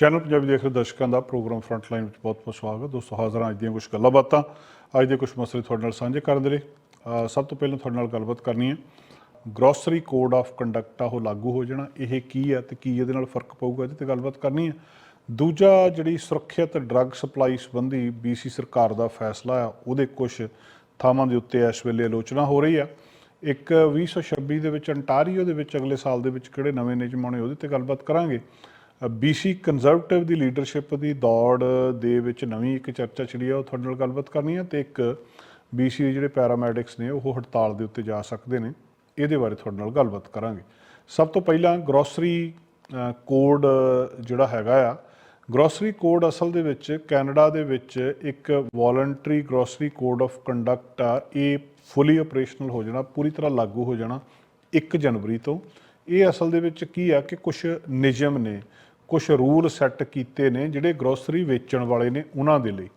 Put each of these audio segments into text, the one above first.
Channel Punjabi ਦੇਖ ਰਹੇ ਦਰਸ਼ਕਾਂ ਦਾ ਪ੍ਰੋਗਰਾਮ ਫਰੰਟ ਲਾਈਨ ਵਿੱਚ ਬਹੁਤ-ਬਹੁਤ ਸਵਾਗਤ ਦੋਸਤੋ, ਹਾਜ਼ਰ ਹਾਂ ਅੱਜ ਦੀਆਂ ਕੁਝ ਗੱਲਾਂ ਬਾਤਾਂ ਅੱਜ ਦੇ ਕੁਝ ਮਸਲੇ ਤੁਹਾਡੇ ਨਾਲ ਸਾਂਝੇ ਕਰਨ ਦੇ ਲਈ। ਸਭ ਤੋਂ ਪਹਿਲਾਂ ਤੁਹਾਡੇ ਨਾਲ ਗੱਲਬਾਤ ਕਰਨੀ ਹੈ। ਗਰੋਸਰੀ ਕੋਡ ਆਫ ਕੰਡਕਟ ਆ, ਉਹ ਲਾਗੂ ਹੋ ਜਾਣਾ। ਇਹ ਕੀ ਹੈ ਤੇ ਕੀ ਇਹਦੇ ਨਾਲ ਫ਼ਰਕ ਪਊਗਾ ਇਹਦੇ ਤੇ ਗੱਲਬਾਤ ਕਰਨੀ ਹੈ। ਦੂਜਾ ਜਿਹੜੀ ਸੁਰੱਖਿਅਤ ਡਰੱਗ ਸਪਲਾਈ ਸੰਬੰਧੀ ਬੀਸੀ ਸਰਕਾਰ ਦਾ ਫੈਸਲਾ ਆ, ਉਹਦੇ ਕੁਝ ਥਾਵਾਂ ਦੇ ਉੱਤੇ ਇਸ ਵੇਲੇ ਆਲੋਚਨਾ ਹੋ ਰਹੀ ਆ। ਇੱਕ 2026 ਦੇ ਵਿੱਚ ਅੰਟਾਰੀਓ ਦੇ ਵਿੱਚ ਅਗਲੇ ਸਾਲ ਦੇ ਵਿੱਚ ਕਿਹੜੇ ਨਵੇਂ ਨਿਯਮ ਆਉਣੇ ਉਹਦੇ ਤੇ ਗੱਲਬਾਤ ਕਰਾਂਗੇ। ਬੀਸੀ ਕੰਜ਼ਰਵੇਟਿਵ ਦੀ ਲੀਡਰਸ਼ਿਪ ਦੀ ਦੌੜ ਦੇ ਵਿੱਚ ਨਵੀਂ ਇੱਕ ਚਰਚਾ ਛਿੜੀ ਆ ਉਹ ਤੁਹਾਡੇ ਨਾਲ ਗੱਲਬਾਤ ਕਰਨੀ ਹੈ ਤੇ ਇੱਕ ਬੀਸੀ ਦੇ ਜਿਹੜੇ ਪੈਰਾਮੈਡਿਕਸ ਨੇ ਉਹ ਹੜਤਾਲ ਦੇ ਉੱਤੇ ਜਾ ਸਕਦੇ ਨੇ, ਇਹਦੇ ਬਾਰੇ ਤੁਹਾਡੇ ਨਾਲ ਗੱਲਬਾਤ ਕਰਾਂਗੇ। ਸਭ ਤੋਂ ਪਹਿਲਾਂ ਗਰੋਸਰੀ ਕੋਡ ਜਿਹੜਾ ਹੈਗਾ ਆ ਗਰੋਸਰੀ ਕੋਡ ਅਸਲ ਦੇ ਵਿੱਚ ਕੈਨੇਡਾ ਦੇ ਵਿੱਚ ਇੱਕ voluntary grocery code of conduct ਆ, ਇਹ ਫੁੱਲੀ ਆਪਰੇਸ਼ਨਲ ਹੋ ਜਾਣਾ, ਪੂਰੀ ਤਰ੍ਹਾਂ ਲਾਗੂ ਹੋ ਜਾਣਾ 1 ਜਨਵਰੀ ਤੋਂ। ਇਹ ਅਸਲ ਦੇ ਵਿੱਚ ਕੀ ਆ ਕਿ ਕੁਝ ਨਿਯਮ ਨੇ ਕੁਝ ਰੂਲ ਸੈੱਟ ਕੀਤੇ ਨੇ ਜਿਹੜੇ ਗਰੋਸਰੀ ਵੇਚਣ ਵਾਲੇ ਨੇ ਉਹਨਾਂ ਦੇ ਲਈ।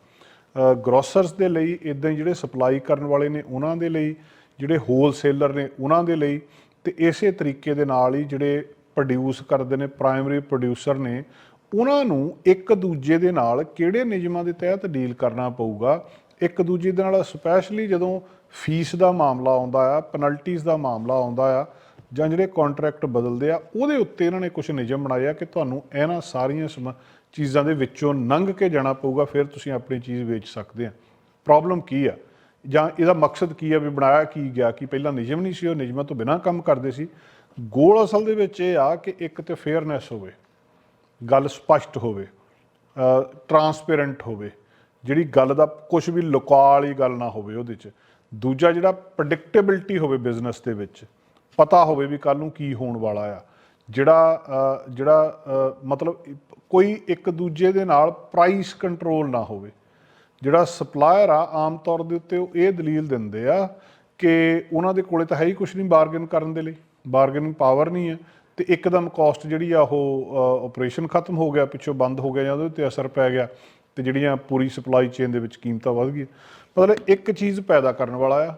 ਗਰੋਸਰਸ ਦੇ ਲਈ ਇਦਾਂ ਹੀ ਜਿਹੜੇ ਸਪਲਾਈ ਕਰਨ ਵਾਲੇ ਨੇ ਉਹਨਾਂ ਦੇ ਲਈ, ਜਿਹੜੇ ਹੋਲਸੇਲਰ ਨੇ ਉਹਨਾਂ ਦੇ ਲਈ ਤੇ ਇਸੇ ਤਰੀਕੇ ਦੇ ਨਾਲ ਹੀ ਜਿਹੜੇ ਪ੍ਰੋਡਿਊਸ ਕਰਦੇ ਨੇ ਪ੍ਰਾਇਮਰੀ ਪ੍ਰੋਡਿਊਸਰ ਨੇ, ਉਹਨਾਂ ਨੂੰ ਇੱਕ ਦੂਜੇ ਦੇ ਨਾਲ ਕਿਹੜੇ ਨਿਯਮਾਂ ਦੇ ਤਹਿਤ ਡੀਲ ਕਰਨਾ ਪਊਗਾ? ਇੱਕ ਦੂਜੇ ਦੇ ਨਾਲ ਸਪੈਸ਼ਲੀ ਜਦੋਂ ਫੀਸ ਦਾ ਮਾਮਲਾ ਆਉਂਦਾ ਆ ਪੈਨਲਟੀਜ਼ ਦਾ ਮਾਮਲਾ ਆਉਂਦਾ ਆ ਜਾਂ ਜਿਹੜੇ ਕੰਟਰੈਕਟ ਬਦਲਦੇ ਆ, ਉਹਦੇ ਉੱਤੇ ਇਹਨਾਂ ਨੇ ਕੁਝ ਨਿਯਮ ਬਣਾਏ ਆ ਕਿ ਤੁਹਾਨੂੰ ਇਹਨਾਂ ਸਾਰੀਆਂ ਸਮ- ਚੀਜ਼ਾਂ ਦੇ ਵਿੱਚੋਂ ਲੰਘ ਕੇ ਜਾਣਾ ਪਊਗਾ, ਫਿਰ ਤੁਸੀਂ ਆਪਣੀ ਚੀਜ਼ ਵੇਚ ਸਕਦੇ ਆ। ਪ੍ਰੋਬਲਮ ਕੀ ਆ? ਜਾਂ ਇਹਦਾ ਮਕਸਦ ਕੀ ਆ ਵੀ ਬਣਾਇਆ ਕੀ ਗਿਆ? ਕਿ ਪਹਿਲਾਂ ਨਿਯਮ ਨਹੀਂ ਸੀ, ਉਹ ਨਿਯਮਾਂ ਤੋਂ ਬਿਨਾਂ ਕੰਮ ਕਰਦੇ ਸੀ। ਗੋਲ ਅਸਲ ਦੇ ਵਿੱਚ ਇਹ ਆ ਕਿ ਇੱਕ ਤੇ ਫੇਅਰਨੈਸ ਹੋਵੇ, ਗੱਲ ਸਪਸ਼ਟ ਹੋਵੇ ਟਰਾਂਸਪੇਰੈਂਟ ਹੋਵੇ, ਜਿਹੜੀ ਗੱਲ ਦਾ ਕੁਝ ਵੀ ਲੁਕਾ ਵਾਲੀ ਗੱਲ ਨਾ ਹੋਵੇ ਉਹਦੇ 'ਚ। ਦੂਜਾ ਜਿਹੜਾ ਪ੍ਰੈਡਿਕਟੇਬਿਲਟੀ ਹੋਵੇ ਬਿਜ਼ਨਸ ਦੇ ਵਿੱਚ ਪਤਾ ਹੋਵੇ ਵੀ ਕੱਲ ਨੂੰ ਕੀ ਹੋਣ ਵਾਲਾ ਆ। ਜਿਹੜਾ ਜਿਹੜਾ ਮਤਲਬ ਕੋਈ ਇੱਕ ਦੂਜੇ ਦੇ ਨਾਲ ਪ੍ਰਾਈਸ ਕੰਟਰੋਲ ਨਾ ਹੋਵੇ। ਜਿਹੜਾ ਸਪਲਾਇਰ ਆ, ਆਮ ਤੌਰ ਦੇ ਉੱਤੇ ਉਹ ਇਹ ਦਲੀਲ ਦਿੰਦੇ ਆ ਕਿ ਉਹਨਾਂ ਦੇ ਕੋਲੇ ਤਾਂ ਹੈ ਹੀ ਕੁਝ ਨਹੀਂ ਬਾਰਗੇਨ ਕਰਨ ਦੇ ਲਈ। ਬਾਰਗੇਨਿੰਗ ਪਾਵਰ ਨਹੀਂ ਹੈ ਤੇ ਇੱਕਦਮ ਕਾਸਟ ਜਿਹੜੀ ਆ ਉਹ ਆਪਰੇਸ਼ਨ ਖਤਮ ਹੋ ਗਿਆ, ਪਿੱਛੋਂ ਬੰਦ ਹੋ ਗਿਆ ਜਾਂ ਉਹਦੇ ਉੱਤੇ ਅਸਰ ਪੈ ਗਿਆ ਤੇ ਜਿਹੜੀਆਂ ਪੂਰੀ ਸਪਲਾਈ ਚੇਨ ਦੇ ਵਿੱਚ ਕੀਮਤਾਂ ਵਧ ਗਈਆਂ। ਮਤਲਬ ਇੱਕ ਚੀਜ਼ ਪੈਦਾ ਕਰਨ ਵਾਲਾ ਆ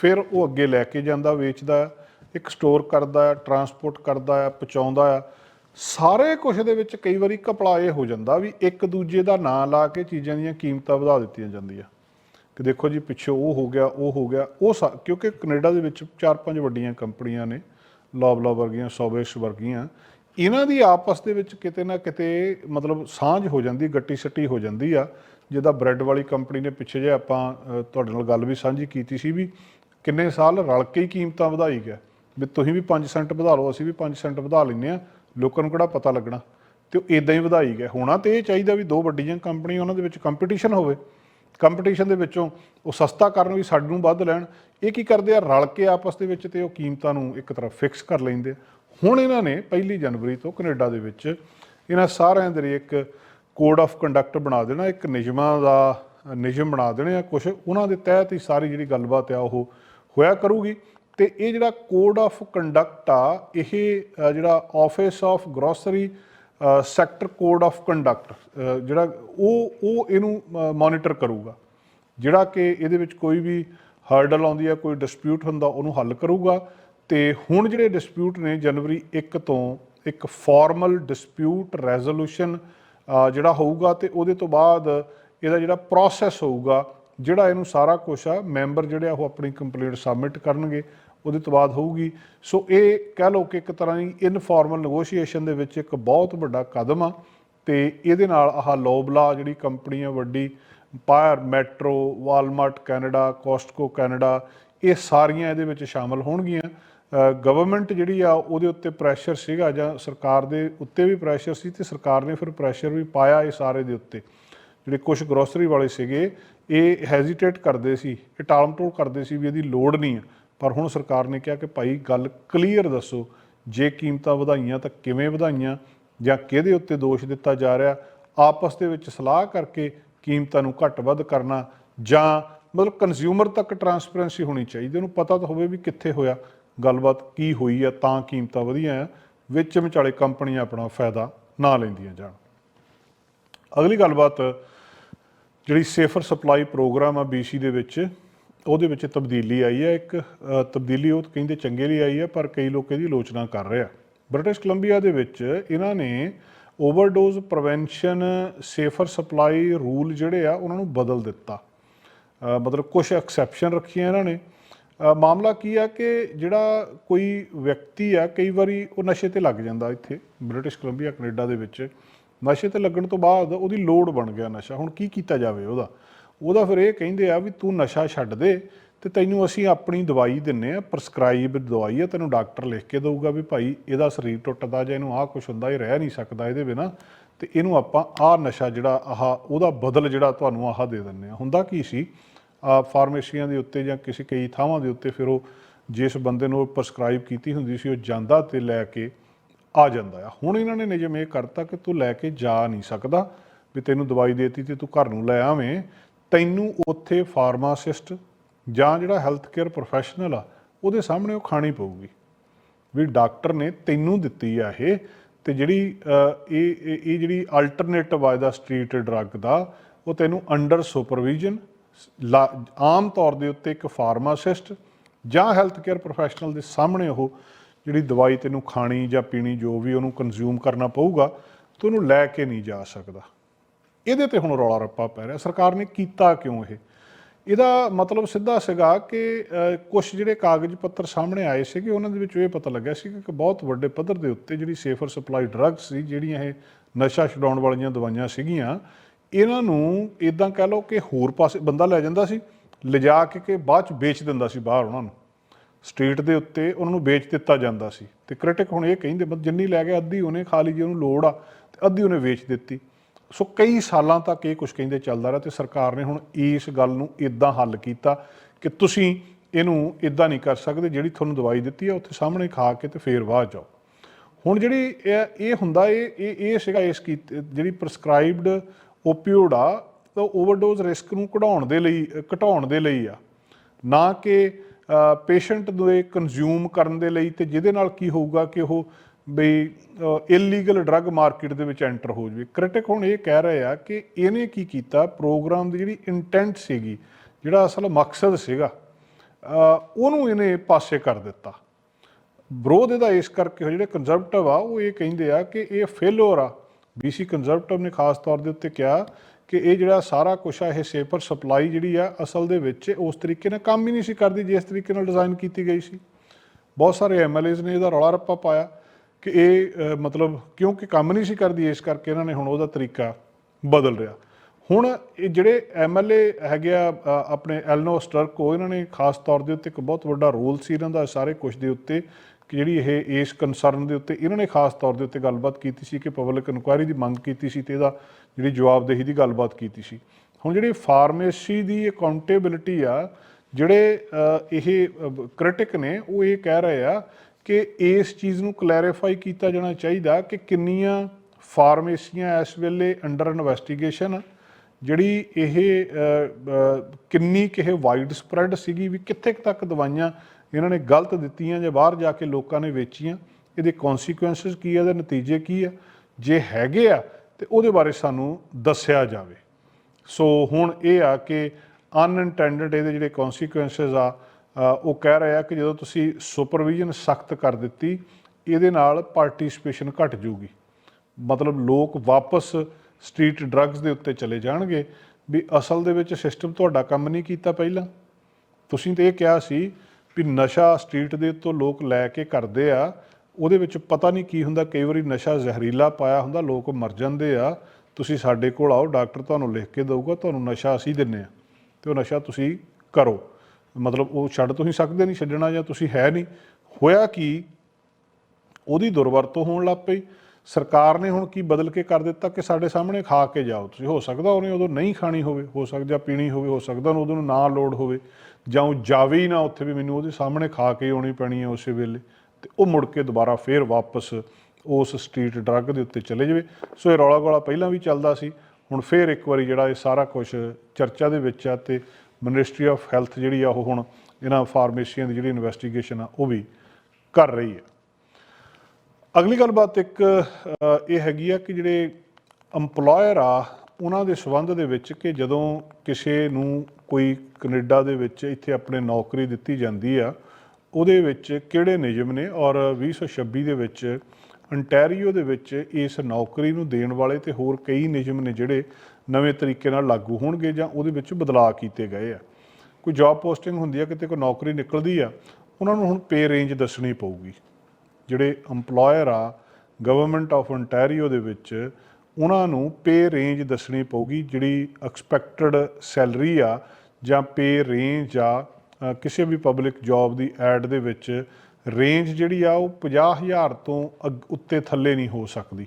ਫਿਰ ਉਹ ਅੱਗੇ ਲੈ ਕੇ ਜਾਂਦਾ, ਵੇਚਦਾ ਆ ਇੱਕ ਸਟੋਰ ਕਰਦਾ ਆ ਟਰਾਂਸਪੋਰਟ ਕਰਦਾ ਆ ਪਹੁੰਚਾਉਂਦਾ ਆ। ਸਾਰੇ ਕੁਝ ਦੇ ਵਿੱਚ ਕਈ ਵਾਰੀ ਘਪਲਾ ਇਹ ਹੋ ਜਾਂਦਾ ਵੀ ਇੱਕ ਦੂਜੇ ਦਾ ਨਾਂ ਲਾ ਕੇ ਚੀਜ਼ਾਂ ਦੀਆਂ ਕੀਮਤਾਂ ਵਧਾ ਦਿੱਤੀਆਂ ਜਾਂਦੀਆਂ। ਕਿ ਦੇਖੋ ਜੀ, ਪਿੱਛੇ ਉਹ ਹੋ ਗਿਆ, ਉਹ ਹੋ ਗਿਆ, ਉਹ ਸਾ- ਕਿਉਂਕਿ ਕੈਨੇਡਾ ਦੇ ਵਿੱਚ ਚਾਰ ਪੰਜ ਵੱਡੀਆਂ ਕੰਪਨੀਆਂ ਨੇ ਲੌਬਲਾ ਵਰਗੀਆਂ, ਸੋਬੇਸ਼ ਵਰਗੀਆਂ, ਇਹਨਾਂ ਦੀ ਆਪਸ ਦੇ ਵਿੱਚ ਕਿਤੇ ਨਾ ਕਿਤੇ ਮਤਲਬ ਸਾਂਝ ਹੋ ਜਾਂਦੀ, ਗੱਟੀ ਸੱਟੀ ਹੋ ਜਾਂਦੀ ਆ। ਜਿਹਦਾ ਬ੍ਰੈਡ ਵਾਲੀ ਕੰਪਨੀ ਨੇ ਪਿੱਛੇ ਜੇ ਆਪਾਂ ਤੁਹਾਡੇ ਨਾਲ ਗੱਲ ਵੀ ਸਾਂਝੀ ਕੀਤੀ ਸੀ ਵੀ ਕਿੰਨੇ ਸਾਲ ਰਲ ਕੇ ਹੀ ਕੀਮਤਾਂ ਵਧਾਈ ਗਏ। ਵੀ ਤੁਸੀਂ ਵੀ 5 ਸੈਂਟ ਵਧਾ ਲਓ, ਅਸੀਂ ਵੀ 5 ਸੈਂਟ ਵਧਾ ਲੈਂਦੇ ਆ ਲੋਕਾਂ ਨੂੰ ਕਿਹੜਾ ਪਤਾ ਲੱਗਣਾ? ਤੇ ਉਹ ਇਦਾਂ ਹੀ ਵਧਾਈ ਗਏ। ਹੋਣਾ ਤੇ ਇਹ ਚਾਹੀਦਾ ਵੀ ਦੋ ਵੱਡੀਆਂ ਕੰਪਨੀਆਂ ਉਹਨਾਂ ਦੇ ਵਿੱਚ ਕੰਪੀਟੀਸ਼ਨ ਹੋਵੇ। ਕੰਪੀਟੀਸ਼ਨ ਦੇ ਵਿੱਚੋਂ ਉਹ ਸਸਤਾ ਕਰਨ ਵੀ ਸਾਡੇ ਨੂੰ ਵੱਧ ਲੈਣ। ਇਹ ਕੀ ਕਰਦੇ ਆ? ਰਲ ਕੇ ਆਪਸ ਦੇ ਵਿੱਚ ਤੇ ਉਹ ਕੀਮਤਾਂ ਨੂੰ ਇੱਕ ਤਰ੍ਹਾਂ ਫਿਕਸ ਕਰ ਲੈਂਦੇ ਆ। ਹੁਣ ਇਹਨਾਂ ਨੇ ਪਹਿਲੀ ਜਨਵਰੀ ਤੋਂ ਕੈਨੇਡਾ ਦੇ ਵਿੱਚ ਇਹਨਾਂ ਸਾਰਿਆਂ ਦੇ ਲਈ ਇੱਕ ਕੋਡ ਆਫ ਕੰਡਕਟ ਬਣਾ ਦੇਣਾ, ਇੱਕ ਨਿਯਮਾਂ ਦਾ ਨਿਯਮ ਬਣਾ ਦੇਣੇ ਆ ਕੁਝ ਉਹਨਾਂ ਦੇ ਤਹਿਤ ਹੀ ਸਾਰੀ ਜਿਹੜੀ ਗੱਲਬਾਤ ਆ ਉਹ ਹੋਇਆ ਕਰੂਗੀ। ਤੇ ਇਹ ਜਿਹੜਾ ਕੋਡ ਆਫ ਕੰਡਕਟ ਆ, ਇਹ ਜਿਹੜਾ office of grocery sector code of conduct ਜਿਹੜਾ ਉਹ ਉਹ ਇਹਨੂੰ ਮੋਨੀਟਰ ਕਰੂਗਾ। ਜਿਹੜਾ ਕਿ ਇਹਦੇ ਵਿੱਚ ਕੋਈ ਵੀ ਹਰਡਲ ਆਉਂਦੀ ਹੈ ਕੋਈ ਡਿਸਪਿਊਟ ਹੁੰਦਾ, ਉਹਨੂੰ ਹੱਲ ਕਰੂਗਾ। ਤੇ ਹੁਣ ਜਿਹੜੇ ਡਿਸਪਿਊਟ ਨੇ ਜਨਵਰੀ 1 ਤੋਂ, ਇੱਕ ਫਾਰਮਲ ਡਿਸਪਿਊਟ ਰੈਜ਼ੋਲੂਸ਼ਨ ਜਿਹੜਾ ਹੋਊਗਾ, ਤੇ ਉਹਦੇ ਤੋਂ ਬਾਅਦ ਇਹਦਾ ਜਿਹੜਾ ਪ੍ਰੋਸੈਸ ਹੋਊਗਾ ਜਿਹੜਾ ਇਹਨੂੰ ਸਾਰਾ ਕੁਝ ਆ, ਮੈਂਬਰ ਜਿਹੜੇ ਆ ਉਹ ਆਪਣੀ ਕੰਪਲੇਂਟ ਸਬਮਿਟ ਕਰਨਗੇ, ਉਹਦੇ ਤੋਂ ਬਾਅਦ ਹੋਊਗੀ। ਸੋ ਇਹ ਕਹਿ ਲਓ ਕਿ ਇੱਕ ਤਰ੍ਹਾਂ ਦੀ ਇਨਫਾਰਮਲ ਨੈਗੋਸ਼ੀਏਸ਼ਨ ਦੇ ਵਿੱਚ ਇੱਕ ਬਹੁਤ ਵੱਡਾ ਕਦਮ ਆ ਤੇ ਇਹਦੇ ਨਾਲ ਆਹ ਲੋਬਲਾ ਜਿਹੜੀ ਕੰਪਨੀ ਆ, ਵੱਡੀ ਪਾਇਰ Metro Walmart Canada Costco Canada ਇਹ ਸਾਰੀਆਂ ਇਹਦੇ ਵਿੱਚ ਸ਼ਾਮਲ ਹੋਣਗੀਆਂ। ਗਵਰਨਮੈਂਟ ਜਿਹੜੀ ਆ, ਉਹਦੇ ਉੱਤੇ ਪ੍ਰੈਸ਼ਰ ਸੀਗਾ ਜਾਂ ਸਰਕਾਰ ਦੇ ਉੱਤੇ ਵੀ ਪ੍ਰੈਸ਼ਰ ਸੀ ਤੇ ਸਰਕਾਰ ਨੇ ਫਿਰ ਪ੍ਰੈਸ਼ਰ ਵੀ ਪਾਇਆ ਇਹ ਸਾਰੇ ਦੇ ਉੱਤੇ। ਜਿਹੜੇ ਕੁਝ ਗਰੋਸਰੀ ਵਾਲੇ ਸੀਗੇ ਇਹ ਹੈਜ਼ਿਟੇਟ ਕਰਦੇ ਸੀ, ਇਹ ਟਾਲਮਟੋਲ ਕਰਦੇ ਸੀ ਵੀ ਇਹਦੀ ਲੋੜ ਨਹੀਂ ਹੈ। ਪਰ ਹੁਣ ਸਰਕਾਰ ਨੇ ਕਿਹਾ ਕਿ ਭਾਈ ਗੱਲ ਕਲੀਅਰ ਦੱਸੋ, ਜੇ ਕੀਮਤਾਂ ਵਧਾਈਆਂ ਤਾਂ ਕਿਵੇਂ ਵਧਾਈਆਂ ਜਾਂ ਕਿਹਦੇ ਉੱਤੇ ਦੋਸ਼ ਦਿੱਤਾ ਜਾ ਰਿਹਾ? ਆਪਸ ਦੇ ਵਿੱਚ ਸਲਾਹ ਕਰਕੇ ਕੀਮਤਾਂ ਨੂੰ ਘੱਟ ਵੱਧ ਕਰਨਾ ਜਾਂ ਮਤਲਬ ਕੰਜ਼ਿਊਮਰ ਤੱਕ ਟਰਾਂਸਪੇਰੈਂਸੀ ਹੋਣੀ ਚਾਹੀਦੀ। ਉਹਨੂੰ ਪਤਾ ਤਾਂ ਹੋਵੇ ਵੀ ਕਿੱਥੇ ਹੋਇਆ, ਗੱਲਬਾਤ ਕੀ ਹੋਈ ਆ ਤਾਂ ਕੀਮਤਾਂ ਵਧੀਆਂ ਆ ਵਿੱਚ ਵਿਚਾਲੇ ਕੰਪਨੀਆਂ ਆਪਣਾ ਫਾਇਦਾ ਨਾ ਲੈਂਦੀਆਂ ਜਾਣ। ਅਗਲੀ ਗੱਲਬਾਤ ਜਿਹੜੀ ਸੇਫਰ ਸਪਲਾਈ ਪ੍ਰੋਗਰਾਮ ਆ BC ਦੇ ਵਿੱਚ, ਉਹਦੇ ਵਿੱਚ ਤਬਦੀਲੀ ਆਈ ਹੈ ਇੱਕ ਤਬਦੀਲੀ ਉਹ ਕਹਿੰਦੇ ਚੰਗੇ ਲਈ ਆਈ ਹੈ, ਪਰ ਕਈ ਲੋਕ ਇਹਦੀ ਆਲੋਚਨਾ ਕਰ ਰਹੇ ਆ। ਬ੍ਰਿਟਿਸ਼ ਕੋਲੰਬੀਆ ਦੇ ਵਿੱਚ ਇਹਨਾਂ ਨੇ overdose prevention safer supply rule ਜਿਹੜੇ ਆ, ਉਹਨਾਂ ਨੂੰ ਬਦਲ ਦਿੱਤਾ। ਮਤਲਬ ਕੁਝ ਐਕਸੈਪਸ਼ਨ ਰੱਖੀਆਂ ਇਹਨਾਂ ਨੇ। ਮਾਮਲਾ ਕੀ ਆ ਕਿ ਜਿਹੜਾ ਕੋਈ ਵਿਅਕਤੀ ਆ, ਕਈ ਵਾਰੀ ਉਹ ਨਸ਼ੇ ਤੇ ਲੱਗ ਜਾਂਦਾ ਇੱਥੇ ਬ੍ਰਿਟਿਸ਼ ਕੋਲੰਬੀਆ ਕੈਨੇਡਾ ਦੇ ਵਿੱਚ। ਨਸ਼ੇ ਤੇ ਲੱਗਣ ਤੋਂ ਬਾਅਦ ਉਹਦੀ ਲੋੜ ਬਣ ਗਿਆ ਨਸ਼ਾ। ਹੁਣ ਕੀ ਕੀਤਾ ਜਾਵੇ ਉਹਦਾ? ਉਹਦਾ ਫਿਰ ਇਹ ਕਹਿੰਦੇ ਆ ਵੀ ਤੂੰ ਨਸ਼ਾ ਛੱਡ ਦੇ ਤੇ ਤੈਨੂੰ ਅਸੀਂ ਆਪਣੀ ਦਵਾਈ ਦਿੰਨੇ ਆ ਪ੍ਰਸਕ੍ਰਾਈਬ ਦਵਾਈ ਆ, ਤੈਨੂੰ ਡਾਕਟਰ ਲਿਖ ਕੇ ਦੇਊਗਾ ਵੀ ਭਾਈ ਇਹਦਾ ਸਰੀਰ ਟੁੱਟਦਾ ਜਾਂ ਇਹਨੂੰ ਆਹ ਕੁਝ ਹੁੰਦਾ, ਇਹ ਰਹਿ ਨਹੀਂ ਸਕਦਾ ਇਹਦੇ ਬਿਨਾ, ਤੇ ਇਹਨੂੰ ਆਪਾਂ ਆਹ ਨਸ਼ਾ ਜਿਹੜਾ ਆਹ, ਉਹਦਾ ਬਦਲ ਜਿਹੜਾ ਤੁਹਾਨੂੰ ਆਹ ਦੇ ਦਿੰਨੇ ਆ। ਹੁੰਦਾ ਕੀ ਸੀ? ਆ ਫਾਰਮੇਸੀਆਂ ਦੇ ਉੱਤੇ ਜਾਂ ਕਿਸੇ ਕਈ ਥਾਵਾਂ ਦੇ ਉੱਤੇ ਫਿਰ ਉਹ ਜਿਸ ਬੰਦੇ ਨੂੰ ਪ੍ਰਸਕ੍ਰਾਈਬ ਕੀਤੀ ਹੁੰਦੀ ਸੀ, ਉਹ ਜਾਂਦਾ ਤੇ ਲੈ ਕੇ ਆ ਜਾਂਦਾ ਆ। ਹੁਣ ਇਹਨਾਂ ਨੇ ਨਿਯਮ ਇਹ ਕਰਤਾ ਕਿ ਤੂੰ ਲੈ ਕੇ ਜਾ ਨਹੀਂ ਸਕਦਾ ਵੀ ਤੈਨੂੰ ਦਵਾਈ ਦੇਤੀ ਤੇ ਤੂੰ ਘਰ ਨੂੰ ਲੈ ਆਵੇਂ। ਤੈਨੂੰ ਉੱਥੇ ਫਾਰਮਾਸਿਸਟ ਜਾਂ ਜਿਹੜਾ ਹੈਲਥ ਕੇਅਰ ਪ੍ਰੋਫੈਸ਼ਨਲ ਆ, ਉਹਦੇ ਸਾਹਮਣੇ ਉਹ ਖਾਣੀ ਪਊਗੀ। ਵੀ ਡਾਕਟਰ ਨੇ ਤੈਨੂੰ ਦਿੱਤੀ ਆ ਇਹ ਤੇ ਜਿਹੜੀ ਇਹ ਇਹ ਜਿਹੜੀ ਅਲਟਰਨੇਟਿਵ ਆ ਦਾ ਸਟਰੀਟ ਡਰੱਗ ਦਾ, ਉਹ ਤੈਨੂੰ ਅੰਡਰ ਸੁਪਰਵੀਜ਼ਨ ਆਮ ਤੌਰ ਦੇ ਉੱਤੇ ਇੱਕ ਫਾਰਮਾਸਿਸਟ ਜਾਂ ਹੈਲਥ ਕੇਅਰ ਪ੍ਰੋਫੈਸ਼ਨਲ ਦੇ ਸਾਹਮਣੇ ਉਹ ਜਿਹੜੀ ਦਵਾਈ ਤੈਨੂੰ ਖਾਣੀ ਜਾਂ ਪੀਣੀ ਜੋ ਵੀ ਉਹਨੂੰ ਕੰਜ਼ਿਊਮ ਕਰਨਾ ਪਊਗਾ, ਤੂੰ ਉਹਨੂੰ ਲੈ ਕੇ ਨਹੀਂ ਜਾ ਸਕਦਾ। ਇਹਦੇ ਤੇ ਹੁਣ ਰੌਲਾ ਰੱਪਾ ਪੈ ਰਿਹਾ। ਸਰਕਾਰ ਨੇ ਕੀਤਾ ਕਿਉਂ ਇਹ? ਇਹਦਾ ਮਤਲਬ ਸਿੱਧਾ ਸੀਗਾ ਕਿ ਕੁਝ ਜਿਹੜੇ ਕਾਗਜ਼ ਪੱਤਰ ਸਾਹਮਣੇ ਆਏ ਸੀਗੇ, ਉਹਨਾਂ ਦੇ ਵਿੱਚ ਇਹ ਪਤਾ ਲੱਗਿਆ ਸੀ ਕਿ ਬਹੁਤ ਵੱਡੇ ਪੱਧਰ ਦੇ ਉੱਤੇ ਜਿਹੜੀ ਸੇਫਰ ਸਪਲਾਈ ਡਰੱਗਸ ਸੀ, ਜਿਹੜੀਆਂ ਇਹ ਨਸ਼ਾ ਛਡਾਉਣ ਵਾਲੀਆਂ ਦਵਾਈਆਂ ਸੀਗੀਆਂ, ਇਹਨਾਂ ਨੂੰ ਇਦਾਂ ਕਹਿ ਲਓ ਕਿ ਹੋਰ ਪਾਸੇ ਬੰਦਾ ਲੈ ਜਾਂਦਾ ਸੀ, ਲਿਜਾ ਕੇ ਕਿ ਬਾਅਦ ਚ ਵੇਚ ਦਿੰਦਾ ਸੀ ਬਾਹਰ ਉਹਨਾਂ ਨੂੰ। ਸਟਰੀਟ ਦੇ ਉੱਤੇ ਉਹਨਾਂ ਨੂੰ ਵੇਚ ਦਿੱਤਾ ਜਾਂਦਾ ਸੀ। ਤੇ ਕ੍ਰਿਟਿਕ ਹੁਣ ਇਹ ਕਹਿੰਦੇ ਬਸ ਜਿੰਨੀ ਲੈ ਗਿਆ ਅੱਧੀ ਉਹਨੇ ਖਾ ਲਈ ਜੇ, ਉਹਨੂੰ ਲੋੜ ਆ, ਤੇ ਅੱਧੀ ਉਹਨੇ ਵੇਚ ਦਿੱਤੀ। ਸੋ ਕਈ ਸਾਲਾਂ ਤੱਕ ਇਹ ਕੁਝ ਕਹਿੰਦੇ ਚੱਲਦਾ ਰਿਹਾ ਤੇ ਸਰਕਾਰ ਨੇ ਹੁਣ ਇਸ ਗੱਲ ਨੂੰ ਇਦਾਂ ਹੱਲ ਕੀਤਾ ਕਿ ਤੁਸੀਂ ਇਹਨੂੰ ਇਦਾਂ ਨਹੀਂ ਕਰ ਸਕਦੇ ਜਿਹੜੀ ਤੁਹਾਨੂੰ ਦਵਾਈ ਦਿੱਤੀ ਆ, ਉੱਥੇ ਸਾਹਮਣੇ ਖਾ ਕੇ ਤੇ ਫੇਰ ਬਾਹਰ ਜਾਓ। ਹੁਣ ਜਿਹੜੀ ਇਹ ਇਹ ਹੁੰਦਾ, ਇਹ ਇਹ ਇਹ ਸੀਗਾ ਇਸ ਕੀ, ਜਿਹੜੀ ਪ੍ਰਸਕ੍ਰਾਈਬਡ ਓਪੀਓਡ ਆ, ਤਾਂ ਓਵਰਡੋਜ਼ ਰਿਸਕ ਨੂੰ ਘਟਾਉਣ ਦੇ ਲਈ, ਘਟਾਉਣ ਦੇ ਲਈ ਆ। ਨਾ ਕਿ ਪੇਸ਼ੈਂਟ ਦੇ ਕੰਜ਼ਿਊਮ ਕਰਨ ਦੇ ਲਈ ਤੇ ਜਿਹਦੇ ਨਾਲ ਕੀ ਹੋਊਗਾ ਕਿ ਉਹ ਬਈ ਇਲੀਗਲ ਡਰੱਗ ਮਾਰਕੀਟ ਦੇ ਵਿੱਚ ਐਂਟਰ ਹੋ ਜਾਵੇ। ਕ੍ਰਿਟਿਕ ਹੁਣ ਇਹ ਕਹਿ ਰਹੇ ਆ ਕਿ ਇਹਨੇ ਕੀ ਕੀਤਾ? ਪ੍ਰੋਗਰਾਮ ਦੀ ਜਿਹੜੀ ਇੰਟੈਂਟ ਸੀਗੀ ਜਿਹੜਾ ਅਸਲ ਮਕਸਦ ਸੀਗਾ ਉਹਨੂੰ ਇਹਨੇ ਪਾਸੇ ਕਰ ਦਿੱਤਾ। ਵਿਰੋਧ ਇਹਦਾ ਇਸ ਕਰਕੇ ਹੋਇਆ, ਜਿਹੜੇ ਕੰਜ਼ਰਵੇਟਿਵ ਆ ਉਹ ਇਹ ਕਹਿੰਦੇ ਆ ਕਿ ਇਹ ਫੇਲੋਰ ਆ। ਬੀਸੀ ਕੰਜ਼ਰਵੇਟਿਵ ਨੇ ਖਾਸ ਤੌਰ ਦੇ ਉੱਤੇ ਕਿਹਾ ਕਿ ਇਹ ਜਿਹੜਾ ਸਾਰਾ ਕੁਛ ਆ, ਇਹ ਸੇਪਰ ਸਪਲਾਈ ਜਿਹੜੀ ਆ, ਅਸਲ ਦੇ ਵਿੱਚ ਉਸ ਤਰੀਕੇ ਨਾਲ ਕੰਮ ਹੀ ਨਹੀਂ ਸੀ ਕਰਦੀ ਜਿਸ ਤਰੀਕੇ ਨਾਲ ਡਿਜ਼ਾਈਨ ਕੀਤੀ ਗਈ ਸੀ। ਬਹੁਤ ਸਾਰੇ ਐਮਐਲਏਜ਼ ਨੇ ਇਹਦਾ ਰੌਲਾ ਰੱਪਾ ਪਾਇਆ ਕਿ ਇਹ ਮਤਲਬ ਕਿਉਂਕਿ ਕੰਮ ਨਹੀਂ ਸੀ ਕਰਦੀ, ਇਸ ਕਰਕੇ ਇਹਨਾਂ ਨੇ ਹੁਣ ਉਹਦਾ ਤਰੀਕਾ ਬਦਲ ਰਿਹਾ। ਹੁਣ ਇਹ ਜਿਹੜੇ ਐਮਐਲਏ ਹੈਗੇ ਆ ਆਪਣੇ ਐਲਨੋ ਸਟਰਕੋ ਇਹਨਾਂ ਨੇ ਖਾਸ ਤੌਰ ਦੇ ਉੱਤੇ ਇੱਕ ਬਹੁਤ ਵੱਡਾ ਰੋਲ ਸੀ ਇਹਨਾਂ ਦਾ, ਸਾਰੇ ਕੁਝ ਦੇ ਉੱਤੇ। ਕਿ ਜਿਹੜੀ ਇਹ, ਇਸ ਕੰਸਰਨ ਦੇ ਉੱਤੇ ਇਹਨਾਂ ਨੇ ਖਾਸ ਤੌਰ ਦੇ ਉੱਤੇ ਗੱਲਬਾਤ ਕੀਤੀ ਸੀ ਕਿ ਪਬਲਿਕ ਇਨਕੁਆਇਰੀ ਦੀ ਮੰਗ ਕੀਤੀ ਸੀ ਤੇ ਇਹਦਾ ਜਿਹੜੀ ਜਵਾਬਦੇਹੀ ਦੀ ਗੱਲਬਾਤ ਕੀਤੀ ਸੀ। ਹੁਣ ਜਿਹੜੀ ਫਾਰਮੇਸੀ ਦੀ ਅਕਾਊਂਟੇਬਿਲਟੀ ਆ, ਜਿਹੜੇ ਇਹ ਕ੍ਰਿਟਿਕ ਨੇ, ਉਹ ਇਹ ਕਹਿ ਰਹੇ ਆ ਕਿ ਇਸ ਚੀਜ਼ ਨੂੰ ਕਲੈਰੀਫਾਈ ਕੀਤਾ ਜਾਣਾ ਚਾਹੀਦਾ ਕਿ ਕਿੰਨੀਆਂ ਫਾਰਮੇਸੀਆਂ ਇਸ ਵੇਲੇ ਅੰਡਰ ਇਨਵੈਸਟੀਗੇਸ਼ਨ ਜਿਹੜੀ ਇਹ ਕਿੰਨੀ ਕਿ ਵਾਈਡ ਸਪਰੈਡ ਸੀਗੀ, ਵੀ ਕਿੱਥੇ ਤੱਕ ਦਵਾਈਆਂ ਇਹਨਾਂ ਨੇ ਗਲਤ ਦਿੱਤੀਆਂ ਜਾਂ ਬਾਹਰ ਜਾ ਕੇ ਲੋਕਾਂ ਨੇ ਵੇਚੀਆਂ, ਇਹਦੇ ਕਨਸੀਕੁਐਂਸਸ ਕੀ ਆ, ਇਹਦੇ ਨਤੀਜੇ ਕੀ ਆ? ਜੇ ਹੈਗੇ ਆ, ਤੇ ਉਹਦੇ ਬਾਰੇ ਸਾਨੂੰ ਦੱਸਿਆ ਜਾਵੇ। ਸੋ ਹੁਣ ਇਹ ਆ ਕਿ ਅਨਇੰਟੈਂਡਡ ਇਹਦੇ ਜਿਹੜੇ ਕਨਸੀਕੁਐਂਸਸ ਆ ਉਹ ਕਹਿ ਰਹੇ ਆ ਕਿ ਜਦੋਂ ਤੁਸੀਂ ਸੁਪਰਵੀਜ਼ਨ ਸਖਤ ਕਰ ਦਿੱਤੀ, ਇਹਦੇ ਨਾਲ ਪਾਰਟਿਸਿਪੇਸ਼ਨ ਘਟ ਜਾਊਗੀ। ਮਤਲਬ ਲੋਕ ਵਾਪਸ ਸਟਰੀਟ ਡਰੱਗਸ ਦੇ ਉੱਤੇ ਚਲੇ ਜਾਣਗੇ ਵੀ ਅਸਲ ਦੇ ਵਿੱਚ ਸਿਸਟਮ ਤੁਹਾਡਾ ਕੰਮ ਨਹੀਂ ਕੀਤਾ ਪਹਿਲਾਂ। ਤੁਸੀਂ ਤੇ ਇਹ ਕਿਹਾ ਸੀ ਵੀ ਨਸ਼ਾ ਸਟਰੀਟ ਦੇ ਉੱਤੋਂ ਲੋਕ ਲੈ ਕੇ ਕਰਦੇ ਆ, ਉਹਦੇ ਵਿੱਚ ਪਤਾ ਨਹੀਂ ਕੀ ਹੁੰਦਾ, ਕਈ ਵਾਰੀ ਨਸ਼ਾ ਜ਼ਹਿਰੀਲਾ ਪਾਇਆ ਹੁੰਦਾ, ਲੋਕ ਮਰ ਜਾਂਦੇ ਆ। ਤੁਸੀਂ ਸਾਡੇ ਕੋਲ ਆਓ, ਡਾਕਟਰ ਤੁਹਾਨੂੰ ਲਿਖ ਕੇ ਦੇਊਗਾ, ਤੁਹਾਨੂੰ ਨਸ਼ਾ ਅਸੀਂ ਦਿੰਨੇ ਆ, ਤੇ ਉਹ ਨਸ਼ਾ ਤੁਸੀਂ ਕਰੋ। ਮਤਲਬ ਉਹ ਛੱਡ ਤੁਸੀਂ ਸਕਦੇ ਨਹੀਂ ਛੱਡਣਾ ਜਾਂ ਤੁਸੀਂ ਹੈ ਨਹੀਂ। ਹੋਇਆ ਕੀ? ਉਹਦੀ ਦੁਰਵਰਤੋਂ ਹੋਣ ਲੱਗ ਪਈ। ਸਰਕਾਰ ਨੇ ਹੁਣ ਕੀ ਬਦਲ ਕੇ ਕਰ ਦਿੱਤਾ ਕਿ ਸਾਡੇ ਸਾਹਮਣੇ ਖਾ ਕੇ ਜਾਓ? ਤੁਸੀਂ ਹੋ ਸਕਦਾ ਉਹਨੇ ਉਦੋਂ ਨਹੀਂ ਖਾਣੀ ਹੋਵੇ, ਹੋ ਸਕਦਾ ਪੀਣੀ ਹੋਵੇ, ਹੋ ਸਕਦਾ ਉਹਨੂੰ ਉਦੋਂ ਨਾ ਲੋੜ ਹੋਵੇ। ਜਾਂ ਉਹ ਜਾਵੇ ਹੀ ਨਾ, ਉੱਥੇ ਵੀ ਮੈਨੂੰ ਉਹਦੇ ਸਾਹਮਣੇ ਖਾ ਕੇ ਆਉਣੀ ਪੈਣੀ ਹੈ ਉਸੇ ਵੇਲੇ। ਤੇ ਉਹ ਮੁੜ ਕੇ ਦੁਬਾਰਾ ਫੇਰ ਵਾਪਸ ਉਸ ਸਟਰੀਟ ਡਰੱਗ ਦੇ ਉੱਤੇ ਚਲੇ ਜਾਵੇ। ਸੋ ਇਹ ਰੌਲਾ ਗੋਲਾ ਪਹਿਲਾਂ ਵੀ ਚੱਲਦਾ ਸੀ, ਹੁਣ ਫੇਰ ਇੱਕ ਵਾਰੀ ਜਿਹੜਾ ਇਹ ਸਾਰਾ ਕੁਝ ਚਰਚਾ ਦੇ ਵਿੱਚ ਆ ਤੇ ਮਿਨਿਸਟਰੀ ਆਫ ਹੈਲਥ ਜਿਹੜੀ ਆ ਉਹ ਹੁਣ ਇਹਨਾਂ ਫਾਰਮੇਸੀਆਂ ਦੀ ਜਿਹੜੀ ਇਨਵੈਸਟੀਗੇਸ਼ਨ ਆ, ਉਹ ਵੀ ਕਰ ਰਹੀ ਹੈ। ਅਗਲੀ ਗੱਲਬਾਤ ਇੱਕ ਇਹ ਹੈਗੀ ਆ ਕਿ ਜਿਹੜੇ EMPLOYER ਆ ਉਹਨਾਂ ਦੇ ਸਬੰਧ ਦੇ ਵਿੱਚ ਕਿ ਜਦੋਂ ਕਿਸੇ ਨੂੰ ਕੋਈ ਕੈਨੇਡਾ ਦੇ ਵਿੱਚ ਇੱਥੇ ਆਪਣੇ ਨੌਕਰੀ ਦਿੱਤੀ ਜਾਂਦੀ ਆ, ਉਹਦੇ ਵਿੱਚ ਕਿਹੜੇ ਨਿਯਮ ਨੇ ਔਰ 2026 ਦੇ ਵਿੱਚ ਅੰਟੈਰੀਓ ਦੇ ਵਿੱਚ ਇਸ ਨੌਕਰੀ ਨੂੰ ਦੇਣ ਵਾਲੇ ਤੇ ਹੋਰ ਕਈ ਨਿਯਮ ਨੇ ਜਿਹੜੇ ਨਵੇਂ ਤਰੀਕੇ ਨਾਲ ਲਾਗੂ ਹੋਣਗੇ ਜਾਂ ਉਹਦੇ ਵਿੱਚ ਬਦਲਾਅ ਕੀਤੇ ਗਏ ਆ। ਕੋਈ ਜੌਬ ਪੋਸਟਿੰਗ ਹੁੰਦੀ ਆ, ਕਿਤੇ ਕੋਈ ਨੌਕਰੀ ਨਿਕਲਦੀ ਆ, ਉਹਨਾਂ ਨੂੰ ਹੁਣ ਪੇ ਰੇਂਜ ਦੱਸਣੀ ਪਊਗੀ। ਜਿਹੜੇ EMPLOYER ਆ ਗਵਰਨਮੈਂਟ ਆਫ ਅੰਟੈਰੀਓ ਦੇ ਵਿੱਚ ਉਹਨਾਂ ਨੂੰ ਪੇ ਰੇਂਜ ਦੱਸਣੀ ਪਊਗੀ ਜਿਹੜੀ ਐਕਸਪੈਕਟਡ ਸੈਲਰੀ ਆ ਜਾਂ ਪੇ ਰੇਂਜ ਆ ਕਿਸੇ ਵੀ ਪਬਲਿਕ ਜੌਬ ਦੀ ਐਡ ਦੇ ਵਿੱਚ ਰੇਂਜ ਜਿਹੜੀ ਆ ਉਹ 50000 ਤੋਂ ਅੱਗ- ਉੱਤੇ ਥੱਲੇ ਨਹੀਂ ਹੋ ਸਕਦੀ।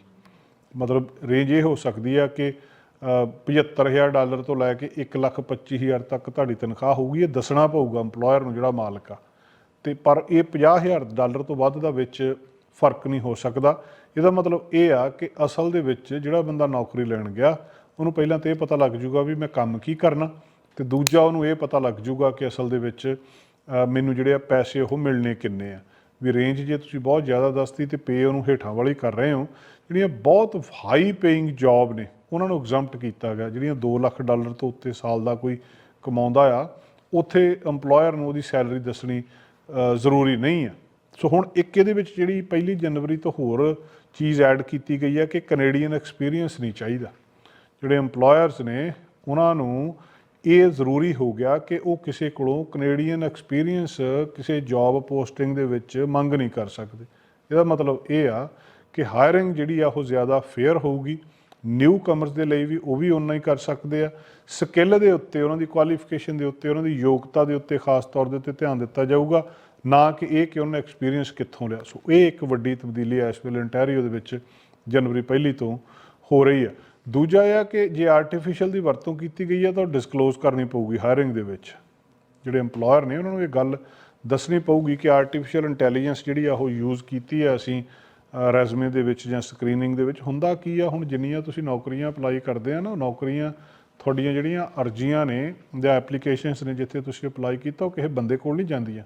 ਮਤਲਬ ਰੇਂਜ ਇਹ ਹੋ ਸਕਦੀ ਆ ਕਿ ਅ, 75000 ਡਾਲਰ ਤੋਂ ਲੈ ਕੇ 125000 ਤੱਕ ਤੁਹਾਡੀ ਤਨਖਾਹ ਹੋਊਗੀ ਇਹ ਦੱਸਣਾ ਪਊਗਾ EMPLOYER ਨੂੰ ਜਿਹੜਾ ਮਾਲਕ ਆ। ਤੇ ਪਰ ਇਹ 50000 ਡਾਲਰ ਤੋਂ ਵੱਧ ਦਾ ਵਿੱਚ ਫ਼ਰਕ ਨਹੀਂ ਹੋ ਸਕਦਾ। ਇਹਦਾ ਮਤਲਬ ਇਹ ਆ ਕਿ ਅਸਲ ਦੇ ਵਿੱਚ ਜਿਹੜਾ ਬੰਦਾ ਨੌਕਰੀ ਲੈਣ ਗਿਆ, ਉਹਨੂੰ ਪਹਿਲਾਂ ਤੇ ਇਹ ਪਤਾ ਲੱਗ ਜੂਗਾ ਵੀ ਮੈਂ ਕੰਮ ਕੀ ਕਰਨਾ ਤੇ ਦੂਜਾ ਉਹਨੂੰ ਇਹ ਪਤਾ ਲੱਗ ਜੂਗਾ ਕਿ ਅਸਲ ਦੇ ਵਿੱਚ ਮੈਨੂੰ ਜਿਹੜੇ ਆ ਪੈਸੇ ਉਹ ਮਿਲਣੇ ਕਿੰਨੇ ਆ। ਵੀ ਰੇਂਜ ਜੇ ਤੁਸੀਂ ਬਹੁਤ ਜ਼ਿਆਦਾ ਦੱਸਤੀ ਤੇ ਪੇ ਉਹਨੂੰ ਹੇਠਾਂ ਵਾਲੀ ਕਰ ਰਹੇ ਹੋ, ਜਿਹੜੀਆਂ ਬਹੁਤ ਹਾਈ ਪੇਇੰਗ ਜੌਬ ਨੇ, ਉਹਨਾਂ ਨੂੰ ਐਗਜ਼ੈਂਪਟ ਕੀਤਾ ਗਿਆ, ਜਿਹੜੀਆਂ 2 ਲੱਖ ਡਾਲਰ ਤੋਂ ਉੱਤੇ ਸਾਲ ਦਾ ਕੋਈ ਕਮਾਉਂਦਾ ਆ, ਉੱਥੇ EMPLOYER ਨੂੰ ਉਹਦੀ ਸੈਲਰੀ ਦੱਸਣੀ ਜ਼ਰੂਰੀ ਨਹੀਂ ਆ। ਸੋ ਹੁਣ ਇੱਕ ਇਹਦੇ ਵਿੱਚ ਜਿਹੜੀ ਪਹਿਲੀ ਜਨਵਰੀ ਤੋਂ ਹੋਰ ਚੀਜ਼ ਐਡ ਕੀਤੀ ਗਈ ਹੈ ਕਿ ਕੈਨੇਡੀਅਨ ਐਕਸਪੀਰੀਅੰਸ ਨਹੀਂ ਚਾਹੀਦਾ। ਜਿਹੜੇ EMPLOYERS ਨੇ, ਉਹਨਾਂ ਨੂੰ ਇਹ ਜ਼ਰੂਰੀ ਹੋ ਗਿਆ ਕਿ ਉਹ ਕਿਸੇ ਕੋਲੋਂ ਕੈਨੇਡੀਅਨ ਐਕਸਪੀਰੀਅੰਸ ਕਿਸੇ ਜੌਬ ਪੋਸਟਿੰਗ ਦੇ ਵਿੱਚ ਮੰਗ ਨਹੀਂ ਕਰ ਸਕਦੇ। ਇਹਦਾ ਮਤਲਬ ਇਹ ਆ ਕਿ ਹਾਇਰਿੰਗ ਜਿਹੜੀ ਆ ਉਹ ਜ਼ਿਆਦਾ ਫੇਅਰ ਹੋਊਗੀ ਨਿਊ ਕਮਰਸ ਦੇ ਲਈ ਵੀ ਉਹ ਵੀ ਉਨਾ ਹੀ ਕਰ ਸਕਦੇ ਆ। ਸਕਿੱਲ ਦੇ ਉੱਤੇ, ਉਹਨਾਂ ਦੀ ਕੁਆਲੀਫਿਕੇਸ਼ਨ ਦੇ ਉੱਤੇ, ਉਹਨਾਂ ਦੀ ਯੋਗਤਾ ਦੇ ਉੱਤੇ ਖਾਸ ਤੌਰ ਦੇ ਉੱਤੇ ਧਿਆਨ ਦਿੱਤਾ ਜਾਊਗਾ। ਨਾ ਕਿ ਇਹ ਕਿ ਉਹਨਾਂ ਐਕਸਪੀਰੀਅੰਸ ਕਿੱਥੋਂ ਲਿਆ। ਸੋ ਇਹ ਇੱਕ ਵੱਡੀ ਤਬਦੀਲੀ ਹੈ ਇਸ ਵੇਲੇ ਇੰਟੈਰੀਓ ਦੇ ਵਿੱਚ, ਜਨਵਰੀ ਪਹਿਲੀ ਤੋਂ ਹੋ ਰਹੀ ਹੈ ਦੂਜਾ ਇਹ ਆ ਕਿ ਜੇ ਆਰਟੀਫੀਸ਼ੀਅਲ ਦੀ ਵਰਤੋਂ ਕੀਤੀ ਗਈ ਹੈ ਤਾਂ ਡਿਸਕਲੋਜ਼ ਕਰਨੀ ਪਊਗੀ ਹਾਇਰਿੰਗ ਦੇ ਵਿੱਚ। ਜਿਹੜੇ EMPLOYER ਨੇ ਉਹਨਾਂ ਨੂੰ ਇਹ ਗੱਲ ਦੱਸਣੀ ਪਊਗੀ ਕਿ ਆਰਟੀਫੀਸ਼ੀਅਲ ਇੰਟੈਲੀਜੈਂਸ ਜਿਹੜੀ ਆ ਉਹ ਯੂਜ਼ ਕੀਤੀ ਹੈ ਅਸੀਂ ਰੈਜ਼ਮੇ ਦੇ ਵਿੱਚ ਜਾਂ ਸਕਰੀਨਿੰਗ ਦੇ ਵਿੱਚ। ਹੁੰਦਾ ਕੀ ਆ, ਹੁਣ ਜਿੰਨੀਆਂ ਤੁਸੀਂ ਨੌਕਰੀਆਂ ਅਪਲਾਈ ਕਰਦੇ ਆ ਨਾ, ਨੌਕਰੀਆਂ ਤੁਹਾਡੀਆਂ ਜਿਹੜੀਆਂ ਅਰਜ਼ੀਆਂ ਨੇ ਜਾਂ ਐਪਲੀਕੇਸ਼ਨਸ ਨੇ ਜਿੱਥੇ ਤੁਸੀਂ ਅਪਲਾਈ ਕੀਤਾ, ਉਹ ਕਿਸੇ ਬੰਦੇ ਕੋਲ ਨਹੀਂ ਜਾਂਦੀਆਂ।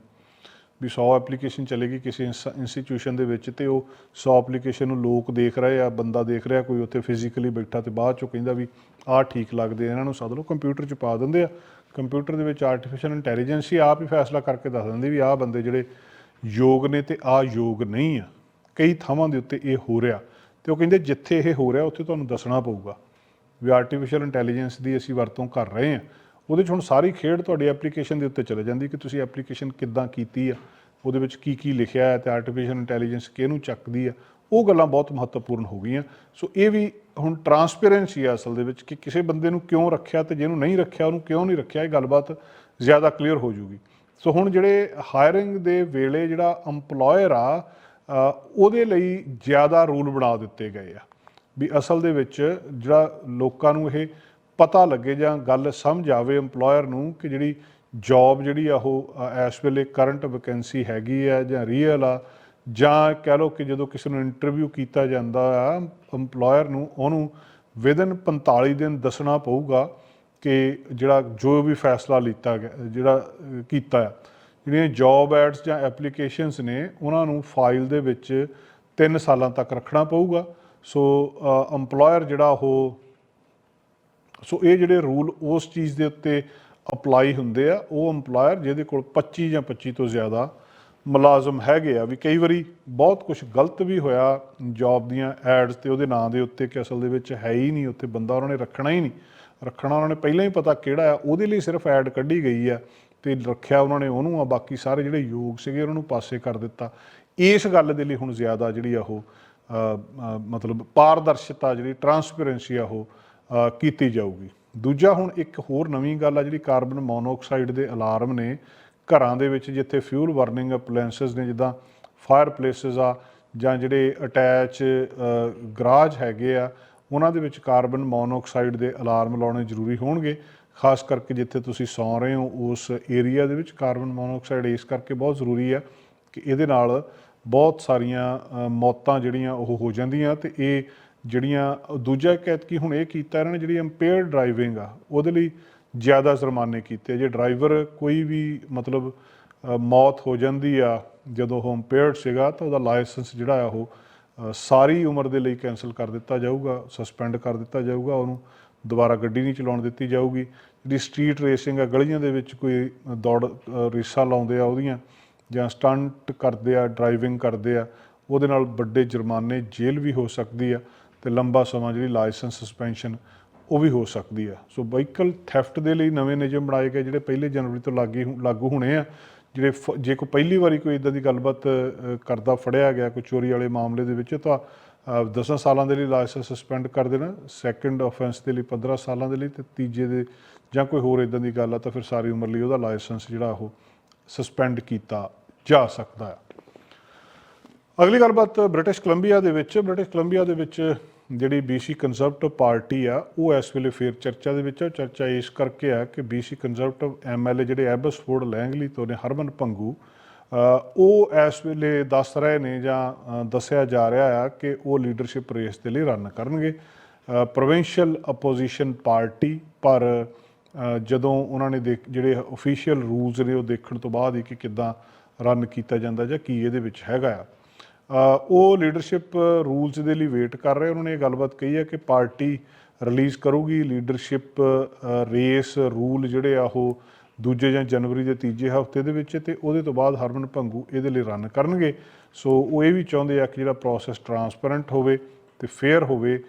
ਵੀ 100 ਐਪਲੀਕੇਸ਼ਨ ਚਲੇਗੀ ਕਿਸੇ ਇੰਸਟੀਚਿਊਸ਼ਨ ਦੇ ਵਿੱਚ ਤੇ ਉਹ 100 ਐਪਲੀਕੇਸ਼ਨ ਨੂੰ ਲੋਕ ਦੇਖ ਰਹੇ ਆ ਬੰਦਾ ਦੇਖ ਰਿਹਾ ਕੋਈ ਉੱਥੇ ਫਿਜ਼ੀਕਲੀ ਬੈਠਾ ਤੇ ਬਾਅਦ ਚੋਂ ਕਹਿੰਦਾ ਵੀ ਆਹ ਠੀਕ ਲੱਗਦੇ ਆ, ਇਹਨਾਂ ਨੂੰ ਸੱਦ ਲਓ ਕੰਪਿਊਟਰ 'ਚ ਪਾ ਦਿੰਦੇ ਆ। ਕੰਪਿਊਟਰ ਦੇ ਵਿੱਚ ਆਰਟੀਫੀਸ਼ੀਅਲ ਇੰਟੈਲੀਜੈਂਸ ਹੀ ਆਪ ਹੀ ਫੈਸਲਾ ਕਰਕੇ ਦੱਸ ਦਿੰਦੀ ਵੀ ਆਹ ਬੰਦੇ ਜਿਹੜੇ ਯੋਗ ਨੇ ਤੇ ਆਹ ਯੋਗ ਨਹੀਂ ਆ। ਕਈ ਥਾਵਾਂ ਦੇ ਉੱਤੇ ਇਹ ਹੋ ਰਿਹਾ ਤੇ ਉਹ ਕਹਿੰਦੇ ਜਿੱਥੇ ਇਹ ਹੋ ਰਿਹਾ ਉੱਥੇ ਤੁਹਾਨੂੰ ਦੱਸਣਾ ਪਊਗਾ। ਵੀ ਆਰਟੀਫੀਸ਼ੀਅਲ ਇੰਟੈਲੀਜੈਂਸ ਦੀ ਅਸੀਂ ਵਰਤੋਂ ਕਰ ਰਹੇ ਹਾਂ ਉਹਦੇ 'ਚ ਹੁਣ ਸਾਰੀ ਖੇਡ ਤੁਹਾਡੀ ਐਪਲੀਕੇਸ਼ਨ ਦੇ ਉੱਤੇ ਚਲੇ ਜਾਂਦੀ ਕਿ ਤੁਸੀਂ ਐਪਲੀਕੇਸ਼ਨ ਕਿੱਦਾਂ ਕੀਤੀ ਆ ਉਹਦੇ ਵਿੱਚ ਕੀ ਕੀ ਲਿਖਿਆ ਹੈ ਤੇ ਆਰਟੀਫੀਸ਼ੀਅਲ ਇੰਟੈਲੀਜੈਂਸ ਕਿਹਨੂੰ ਚੱਕਦੀ ਆ ਉਹ ਗੱਲਾਂ ਬਹੁਤ ਮਹੱਤਵਪੂਰਨ ਹੋ ਗਈਆਂ। ਸੋ ਇਹ ਵੀ ਹੁਣ ਟਰਾਂਸਪੇਰੈਂਸੀ ਆ ਅਸਲ ਦੇ ਵਿੱਚ ਕਿ ਕਿਸੇ ਬੰਦੇ ਨੂੰ ਕਿਉਂ ਰੱਖਿਆ ਤੇ ਜਿਹਨੂੰ ਨਹੀਂ ਰੱਖਿਆ, ਉਹਨੂੰ ਕਿਉਂ ਨਹੀਂ ਰੱਖਿਆ, ਇਹ ਗੱਲਬਾਤ ਜ਼ਿਆਦਾ ਕਲੀਅਰ ਹੋ ਜੂਗੀ। ਸੋ ਹੁਣ ਜਿਹੜੇ ਹਾਇਰਿੰਗ ਦੇ ਵੇਲੇ ਜਿਹੜਾ EMPLOYER ਆ ਉਹਦੇ ਲਈ ਜ਼ਿਆਦਾ ਰੂਲ ਬਣਾ ਦਿੱਤੇ ਗਏ ਆ। ਵੀ ਅਸਲ ਦੇ ਵਿੱਚ ਜਿਹੜਾ ਲੋਕਾਂ ਨੂੰ ਇਹ ਪਤਾ ਲੱਗੇ ਜਾਂ ਗੱਲ ਸਮਝ ਆਵੇ EMPLOYER ਨੂੰ ਕਿ ਜਿਹੜੀ ਜੌਬ ਜਿਹੜੀ ਆ ਉਹ ਇਸ ਵੇਲੇ ਕਰੰਟ ਵੈਕੈਂਸੀ ਹੈਗੀ ਆ ਜਾਂ ਰੀਅਲ ਆ, ਜਾਂ ਕਹਿ ਲਓ ਕਿ ਜਦੋਂ ਕਿਸੇ ਨੂੰ ਇੰਟਰਵਿਊ ਕੀਤਾ ਜਾਂਦਾ ਆ, EMPLOYER ਨੂੰ ਉਹਨੂੰ ਵਿਦਨ 45 ਦਿਨ ਦੱਸਣਾ ਪਊਗਾ ਕਿ ਜਿਹੜਾ ਜੋ ਵੀ ਫੈਸਲਾ ਲਿੱਤਾ ਗਿਆ, ਜਿਹੜਾ ਕੀਤਾ ਆ। ਜਿਹੜੀਆਂ ਜੌਬ ਐਡਸ ਜਾਂ ਐਪਲੀਕੇਸ਼ਨਸ ਨੇ, ਉਹਨਾਂ ਨੂੰ ਫਾਈਲ ਦੇ ਵਿੱਚ 3 ਸਾਲਾਂ ਤੱਕ ਰੱਖਣਾ ਪਊਗਾ। ਸੋ EMPLOYER ਜਿਹੜਾ ਉਹ ਸੋ ਇਹ ਜਿਹੜੇ ਰੂਲ ਉਸ ਚੀਜ਼ ਦੇ ਉੱਤੇ ਅਪਲਾਈ ਹੁੰਦੇ ਆ, ਉਹ EMPLOYER ਜਿਹਦੇ ਕੋਲ 25 ਜਾਂ 25 ਤੋਂ ਜ਼ਿਆਦਾ ਮੁਲਾਜ਼ਮ ਹੈਗੇ ਆ, ਵੀ ਕਈ ਵਾਰੀ ਬਹੁਤ ਕੁਝ ਗਲਤ ਵੀ ਹੋਇਆ ਜੌਬ ਦੀਆਂ ਐਡਸ ਤੇ ਉਹਦੇ ਨਾਂ ਦੇ ਉੱਤੇ ਕਿ ਅਸਲ ਦੇ ਵਿੱਚ ਹੈ ਹੀ ਨਹੀਂ, ਉੱਥੇ ਬੰਦਾ ਉਹਨਾਂ ਨੇ ਰੱਖਣਾ ਹੀ ਨਹੀਂ। ਰੱਖਣਾ ਉਹਨਾਂ ਨੇ ਪਹਿਲਾਂ ਹੀ ਪਤਾ ਕਿਹੜਾ ਆ, ਉਹਦੇ ਲਈ ਸਿਰਫ ਐਡ ਕੱਢੀ ਗਈ ਆ ਤੇ ਰੱਖਿਆ ਉਹਨਾਂ ਨੇ ਉਹਨੂੰ ਆ, ਬਾਕੀ ਸਾਰੇ ਜਿਹੜੇ ਯੋਗ ਸੀਗੇ ਉਹਨਾਂ ਨੂੰ ਪਾਸੇ ਕਰ ਦਿੱਤਾ। ਇਸ ਗੱਲ ਦੇ ਲਈ ਹੁਣ ਜ਼ਿਆਦਾ ਜਿਹੜੀ ਆ ਉਹ ਮਤਲਬ ਪਾਰਦਰਸ਼ਤਾ ਜਿਹੜੀ ਟਰਾਂਸਪੇਰੈਂਸੀ ਆ ਉਹ ਕੀਤੀ ਜਾਊਗੀ। ਦੂਜਾ ਹੁਣ ਇੱਕ ਹੋਰ ਨਵੀਂ ਗੱਲ ਆ ਜਿਹੜੀ ਕਾਰਬਨ ਮੋਨੋਆਕਸਾਈਡ ਦੇ ਅਲਾਰਮ ਨੇ ਘਰਾਂ ਦੇ ਵਿੱਚ, ਜਿੱਥੇ ਫਿਊਲ ਬਰਨਿੰਗ ਅਪਲਾਈਐਂਸਸ ਨੇ, ਜਿੱਦਾਂ ਫਾਇਰ ਪਲੇਸਸ ਆ ਜਾਂ ਜਿਹੜੇ ਅਟੈਚ ਗਰਾਜ ਹੈਗੇ ਆ, ਉਹਨਾਂ ਦੇ ਵਿੱਚ ਕਾਰਬਨ ਮੋਨੋਆਕਸਾਈਡ ਦੇ ਅਲਾਰਮ ਲਾਉਣੇ ਜ਼ਰੂਰੀ ਹੋਣਗੇ। ਖਾਸ ਕਰਕੇ ਜਿੱਥੇ ਤੁਸੀਂ ਸੌਂ ਰਹੇ ਹੋ, ਉਸ ਏਰੀਆ ਦੇ ਵਿੱਚ ਕਾਰਬਨ ਮੋਨੋਆਕਸਾਈਡ ਇਸ ਕਰਕੇ ਬਹੁਤ ਜ਼ਰੂਰੀ ਆ ਕਿ ਇਹਦੇ ਨਾਲ ਬਹੁਤ ਸਾਰੀਆਂ ਮੌਤਾਂ ਜਿਹੜੀਆਂ ਉਹ ਹੋ ਜਾਂਦੀਆਂ ਤੇ ਇਹ ਜਿਹੜੀਆਂ, ਦੂਜਾ ਕਹਿਤ ਕੀ ਹੁਣ ਇਹ ਕੀਤਾ ਇਹਨਾਂ ਨੇ ਜਿਹੜੀ ਇੰਪੇਅਰਡ ਡਰਾਈਵਿੰਗ ਆ, ਉਹਦੇ ਲਈ ਜ਼ਿਆਦਾ ਜੁਰਮਾਨੇ ਕੀਤੇ ਜੇ ਡਰਾਈਵਰ ਕੋਈ ਵੀ ਮਤਲਬ ਮੌਤ ਹੋ ਜਾਂਦੀ ਆ, ਜਦੋਂ ਉਹ ਇੰਪੇਅਰਡ ਸੀਗਾ, ਤਾਂ ਉਹਦਾ ਲਾਇਸੈਂਸ ਜਿਹੜਾ ਆ ਉਹ ਸਾਰੀ ਉਮਰ ਦੇ ਲਈ ਕੈਨਸਲ ਕਰ ਦਿੱਤਾ ਜਾਊਗਾ ਸਸਪੈਂਡ ਕਰ ਦਿੱਤਾ ਜਾਊਗਾ, ਉਹਨੂੰ ਦੁਬਾਰਾ ਗੱਡੀ ਨਹੀਂ ਚਲਾਉਣ ਦਿੱਤੀ ਜਾਊਗੀ। ਜਿਹੜੀ ਸਟਰੀਟ ਰੇਸਿੰਗ ਆ, ਗਲੀਆਂ ਦੇ ਵਿੱਚ ਕੋਈ ਦੌੜ ਰੇਸਾਂ ਲਾਉਂਦੇ ਆ ਉਹਦੀਆਂ, ਜਾਂ ਸਟੰਟ ਕਰਦੇ ਆ ਡਰਾਈਵਿੰਗ ਕਰਦੇ ਆ, ਉਹਦੇ ਨਾਲ ਵੱਡੇ ਜੁਰਮਾਨੇ ਜੇਲ੍ਹ ਵੀ ਹੋ ਸਕਦੀ ਆ। ਤੇ ਲੰਬਾ ਸਮਾਂ ਜਿਹੜੀ ਲਾਇਸੈਂਸ ਸਸਪੈਂਸ਼ਨ ਉਹ ਵੀ ਹੋ ਸਕਦੀ ਆ ਸੋ ਵਹੀਕਲ ਥੈਫਟ ਦੇ ਲਈ ਨਵੇਂ ਨਿਯਮ ਬਣਾਏ ਗਏ ਜਿਹੜੇ ਪਹਿਲੇ ਜਨਵਰੀ ਤੋਂ ਲਾਗੇ ਲਾਗੂ ਹੋਣੇ ਆ। ਜਿਹੜੇ ਫ- ਜੇ ਕੋਈ ਪਹਿਲੀ ਵਾਰੀ ਕੋਈ ਇਦਾਂ ਦੀ ਗੱਲਬਾਤ ਕਰਦਾ ਫੜਿਆ ਗਿਆ ਕੋਈ ਚੋਰੀ ਵਾਲੇ ਮਾਮਲੇ ਦੇ ਵਿੱਚ, ਤਾਂ 10 ਸਾਲਾਂ ਦੇ ਲਈ ਲਾਇਸੈਂਸ ਸਸਪੈਂਡ ਕਰ ਦੇਣਾ ਸੈਕੰਡ ਆਫੈਂਸ ਦੇ ਲਈ 15 ਸਾਲਾਂ ਦੇ ਲਈ ਤੇ ਤੀਜੇ ਦੇ ਜਾਂ ਕੋਈ ਹੋਰ ਇਦਾਂ ਦੀ ਗੱਲ ਆ, ਤਾਂ ਫਿਰ ਸਾਰੀ ਉਮਰ ਲਈ ਉਹਦਾ ਲਾਇਸੈਂਸ ਜਿਹੜਾ ਉਹ ਸਸਪੈਂਡ ਕੀਤਾ ਜਾ ਸਕਦਾ ਹੈ ਅਗਲੀ ਗੱਲਬਾਤ ਬ੍ਰਿਟਿਸ਼ ਕੋਲੰਬੀਆ ਦੇ ਵਿੱਚ, ਬ੍ਰਿਟਿਸ਼ ਕੋਲੰਬੀਆ ਦੇ ਵਿੱਚ ਜਿਹੜੀ BC ਕੰਜ਼ਰਵੇਟਿਵ ਪਾਰਟੀ ਆ, ਉਹ ਇਸ ਵੇਲੇ ਫੇਰ ਚਰਚਾ ਦੇ ਵਿੱਚ ਆ। ਚਰਚਾ ਇਸ ਕਰਕੇ ਆ ਕਿ BC ਕੰਜ਼ਰਵੇਟਿਵ ਐਮਐਲਏ ਜਿਹੜੇ ਐਬਸਫੋਰਡ ਲੈਂਗਲੀ ਤੋਂ ਨੇ ਹਰਮਨ ਪੰਗੂ ਉਹ ਇਸ ਵੇਲੇ ਦੱਸ ਰਹੇ ਨੇ ਜਾਂ ਦੱਸਿਆ ਜਾ ਰਿਹਾ ਆ ਕਿ ਉਹ ਲੀਡਰਸ਼ਿਪ ਰੇਸ ਦੇ ਲਈ ਰਨ ਕਰਨਗੇ। ਪ੍ਰੋਵਿੰਸ਼ੀਅਲ ਆਪੋਜੀਸ਼ਨ ਪਾਰਟੀ ਪਰ ਜਦੋਂ ਉਹਨਾਂ ਨੇ ਦੇਖ, ਜਿਹੜੇ ਅਫੀਸ਼ੀਅਲ ਰੂਲਸ ਨੇ ਉਹ ਦੇਖਣ ਤੋਂ ਬਾਅਦ ਹੀ ਕਿ ਕਿੱਦਾਂ ਰਨ ਕੀਤਾ ਜਾਂਦਾ ਜਾਂ ਕੀ ਇਹਦੇ ਵਿੱਚ ਹੈਗਾ ਆ। ਉਹ ਲੀਡਰਸ਼ਿਪ ਰੂਲਸ ਦੇ ਲਈ ਵੇਟ ਕਰ ਰਹੇ ਉਹਨਾਂ ਨੇ ਇਹ ਗੱਲਬਾਤ ਕਹੀ ਹੈ ਕਿ ਪਾਰਟੀ ਰਿਲੀਜ਼ ਕਰੂਗੀ। ਲੀਡਰਸ਼ਿਪ ਰੇਸ ਰੂਲ ਜਿਹੜੇ ਆ, ਉਹ ਦੂਜੇ ਜਾਂ ਜਨਵਰੀ ਦੇ ਤੀਜੇ ਹਫ਼ਤੇ ਦੇ ਵਿੱਚ ਤੇ ਉਹਦੇ ਤੋਂ ਬਾਅਦ ਹਰਮਨ ਭੰਗੂ ਇਹਦੇ ਲਈ ਰਨ ਕਰਨਗੇ। ਸੋ ਉਹ ਇਹ ਵੀ ਚਾਹੁੰਦੇ ਆ ਕਿ ਜਿਹੜਾ ਪ੍ਰੋਸੈਸ ਟਰਾਂਸਪੇਰੈਂਟ ਹੋਵੇ ਤੇ ਫੇਅਰ ਹੋਵੇ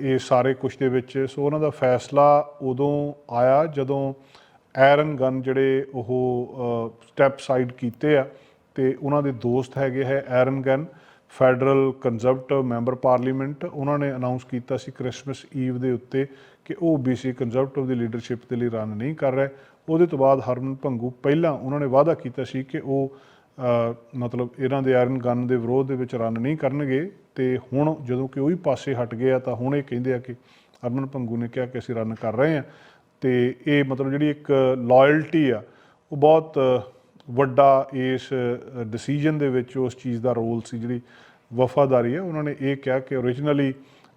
ਇਹ ਸਾਰੇ ਕੁਝ ਦੇ ਵਿੱਚ। ਸੋ ਉਹਨਾਂ ਦਾ ਫੈਸਲਾ ਉਦੋਂ ਆਇਆ ਜਦੋਂ ਐਰਨ ਗਨ ਜਿਹੜੇ ਉਹ ਸਟੈਪ ਸਾਈਡ ਕੀਤੇ ਆ। ਤੇ ਉਹਨਾਂ ਦੇ ਦੋਸਤ ਹੈਗੇ ਹੈ Aaron Gunn, federal Conservative member parliament. ਉਹਨਾਂ ਨੇ ਅਨਾਉਂਸ ਕੀਤਾ ਸੀ ਕ੍ਰਿਸਮਸ ਈਵ ਦੇ ਉੱਤੇ ਕਿ ਉਹ BC ਕੰਜ਼ਰਵੇਟਿਵ ਦੀ ਲੀਡਰਸ਼ਿਪ ਦੇ ਲਈ ਰਨ ਨਹੀਂ ਕਰ ਰਹੇ। ਉਹਦੇ ਤੋਂ ਬਾਅਦ ਹਰਮਨ ਭੰਗੂ ਪਹਿਲਾਂ ਉਹਨਾਂ ਨੇ ਵਾਅਦਾ ਕੀਤਾ ਸੀ ਕਿ ਉਹ ਮਤਲਬ ਇਹਨਾਂ ਦੇ ਐਰਨ ਗਨ ਦੇ ਵਿਰੋਧ ਦੇ ਵਿੱਚ ਰਨ ਨਹੀਂ ਕਰਨਗੇ ਤੇ ਹੁਣ ਜਦੋਂ ਕਿ ਉਹ ਹੀ ਪਾਸੇ ਹਟ ਗਏ ਆ ਤਾਂ ਹੁਣ ਇਹ ਕਹਿੰਦੇ ਆ ਕਿ ਹਰਮਨ ਭੰਗੂ ਨੇ ਕਿਹਾ ਕਿ ਅਸੀਂ ਰਨ ਕਰ ਰਹੇ ਹਾਂ। ਤੇ ਇਹ ਮਤਲਬ ਜਿਹੜੀ ਇੱਕ ਲਾਇਲਟੀ ਆ, ਉਹ ਬਹੁਤ ਵੱਡਾ ਇਸ ਡਿਸੀਜਨ ਦੇ ਵਿੱਚ ਉਸ ਚੀਜ਼ ਦਾ ਰੋਲ ਸੀ, ਜਿਹੜੀ ਵਫਾਦਾਰੀ ਹੈ। ਉਹਨਾਂ ਨੇ ਇਹ ਕਿਹਾ ਕਿ ਓਰੀਜਨਲੀ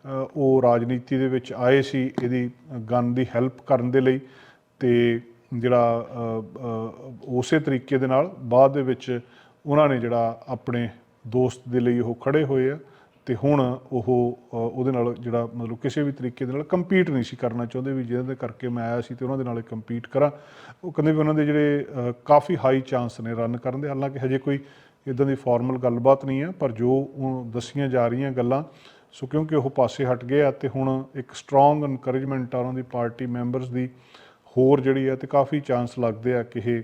ਉਹ ਰਾਜਨੀਤੀ ਦੇ ਵਿੱਚ ਆਏ ਸੀ ਇਹਦੀ ਗਨ ਦੀ ਹੈਲਪ ਕਰਨ ਦੇ ਲਈ ਤੇ ਜਿਹੜਾ ਉਸੇ ਤਰੀਕੇ ਦੇ ਨਾਲ ਬਾਅਦ ਦੇ ਵਿੱਚ ਉਹਨਾਂ ਨੇ ਜਿਹੜਾ ਆਪਣੇ ਦੋਸਤ ਦੇ ਲਈ ਉਹ ਖੜੇ ਹੋਏ ਆ। ਤੇ ਹੁਣ ਉਹ ਉਹਦੇ ਨਾਲ ਜਿਹੜਾ ਮਤਲਬ ਕਿਸੇ ਵੀ ਤਰੀਕੇ ਦੇ ਨਾਲ ਕੰਪੀਟ ਨਹੀਂ ਸੀ ਕਰਨਾ ਚਾਹੁੰਦੇ ਵੀ ਜਿਹਦੇ ਕਰਕੇ ਮੈਂ ਆਇਆ ਸੀ ਤੇ ਉਹਨਾਂ ਦੇ ਨਾਲ ਕੰਪੀਟ ਕਰਾਂ। ਉਹ ਕਹਿੰਦੇ ਵੀ ਉਹਨਾਂ ਦੇ ਜਿਹੜੇ ਕਾਫੀ ਹਾਈ ਚਾਂਸ ਨੇ ਰਨ ਕਰਨ ਦੇ। ਹਾਲਾਂਕਿ ਹਜੇ ਕੋਈ ਇਦਾਂ ਦੀ ਫਾਰਮਲ ਗੱਲਬਾਤ ਨਹੀਂ ਹੈ, ਪਰ ਜੋ ਉਹ ਦੱਸੀਆਂ ਜਾ ਰਹੀਆਂ ਗੱਲਾਂ, ਸੋ ਕਿਉਂਕਿ ਉਹ ਪਾਸੇ ਹਟ ਗਏ ਆ ਤੇ ਹੁਣ ਇੱਕ ਸਟਰੋਂਗ ਇਨਕਰੇਜਮੈਂਟ ਆ ਉਹਨਾਂ ਦੀ ਪਾਰਟੀ ਮੈਂਬਰਸ ਦੀ, ਹੋਰ ਜਿਹੜੀ ਆ ਤੇ ਕਾਫੀ ਚਾਂਸ ਲੱਗਦੇ ਆ ਕਿ ਇਹ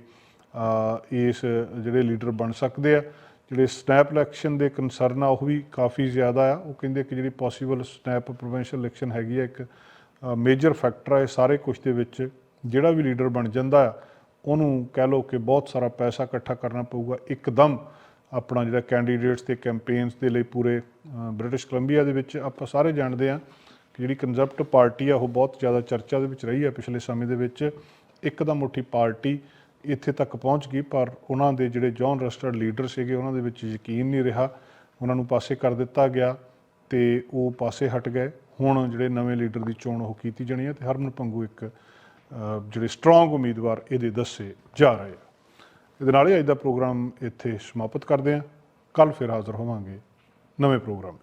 ਇਸ ਜਿਹੜੇ ਲੀਡਰ ਬਣ ਸਕਦੇ ਆ। ਜਿਹੜੇ ਸਨੈਪ ਇਲੈਕਸ਼ਨ ਦੇ ਕੰਸਰਨ ਆ, ਉਹ ਵੀ ਕਾਫੀ ਜ਼ਿਆਦਾ ਆ। ਉਹ ਕਹਿੰਦੇ ਕਿ ਜਿਹੜੀ ਪੋਸੀਬਲ ਸਨੈਪ ਪ੍ਰੋਵਿੰਸ਼ੀਅਲ ਇਲੈਕਸ਼ਨ ਹੈਗੀ ਆ, ਇੱਕ ਮੇਜਰ ਫੈਕਟਰ ਆ, ਇਹ ਸਾਰੇ ਕੁਝ ਦੇ ਵਿੱਚ ਜਿਹੜਾ ਵੀ ਲੀਡਰ ਬਣ ਜਾਂਦਾ ਆ, ਉਹਨੂੰ ਕਹਿ ਲਓ ਕਿ ਬਹੁਤ ਸਾਰਾ ਪੈਸਾ ਇਕੱਠਾ ਕਰਨਾ ਪਊਗਾ। ਇੱਕਦਮ ਆਪਣਾ ਜਿਹੜਾ ਕੈਂਡੀਡੇਟਸ ਤੇ ਕੈਂਪੇਨਸ ਦੇ ਲਈ ਪੂਰੇ ਬ੍ਰਿਟਿਸ਼ ਕੋਲੰਬੀਆ ਦੇ ਵਿੱਚ ਆਪਾਂ ਸਾਰੇ ਜਾਣਦੇ ਆ ਕਿ ਜਿਹੜੀ ਕੰਜ਼ਰਵੇਟਿਵ ਪਾਰਟੀ ਆ, ਉਹ ਬਹੁਤ ਜ਼ਿਆਦਾ ਚਰਚਾ ਦੇ ਵਿੱਚ ਰਹੀ ਆ ਪਿਛਲੇ ਸਮੇਂ ਦੇ ਵਿੱਚ। ਇੱਕਦਮ ਉੱਠੀ ਪਾਰਟੀ ਇੱਥੇ ਤੱਕ ਪਹੁੰਚ ਗਈ, ਪਰ ਉਹਨਾਂ ਦੇ ਜਿਹੜੇ ਜੌਨ ਰਸਟਰਡ ਲੀਡਰ ਸੀਗੇ, ਉਹਨਾਂ ਦੇ ਵਿੱਚ ਯਕੀਨ ਨਹੀਂ ਰਿਹਾ। ਉਹਨਾਂ ਨੂੰ ਪਾਸੇ ਕਰ ਦਿੱਤਾ ਗਿਆ ਤੇ ਉਹ ਪਾਸੇ ਹਟ ਗਏ। ਹੁਣ ਜਿਹੜੇ ਨਵੇਂ ਲੀਡਰ ਦੀ ਚੋਣ ਉਹ ਕੀਤੀ ਜਾਣੀ ਹੈ ਤੇ ਹਰਮਨ ਭੰਗੂ ਇੱਕ ਜਿਹੜੇ ਸਟਰੋਂਗ ਉਮੀਦਵਾਰ ਇਹਦੇ ਦੱਸੇ ਜਾ ਰਹੇ ਆ। ਇਹਦੇ ਨਾਲ ਹੀ ਅੱਜ ਦਾ ਪ੍ਰੋਗਰਾਮ ਇੱਥੇ ਸਮਾਪਤ ਕਰਦੇ ਹਾਂ। ਕੱਲ ਫਿਰ ਹਾਜ਼ਰ ਹੋਵਾਂਗੇ ਨਵੇਂ ਪ੍ਰੋਗਰਾਮ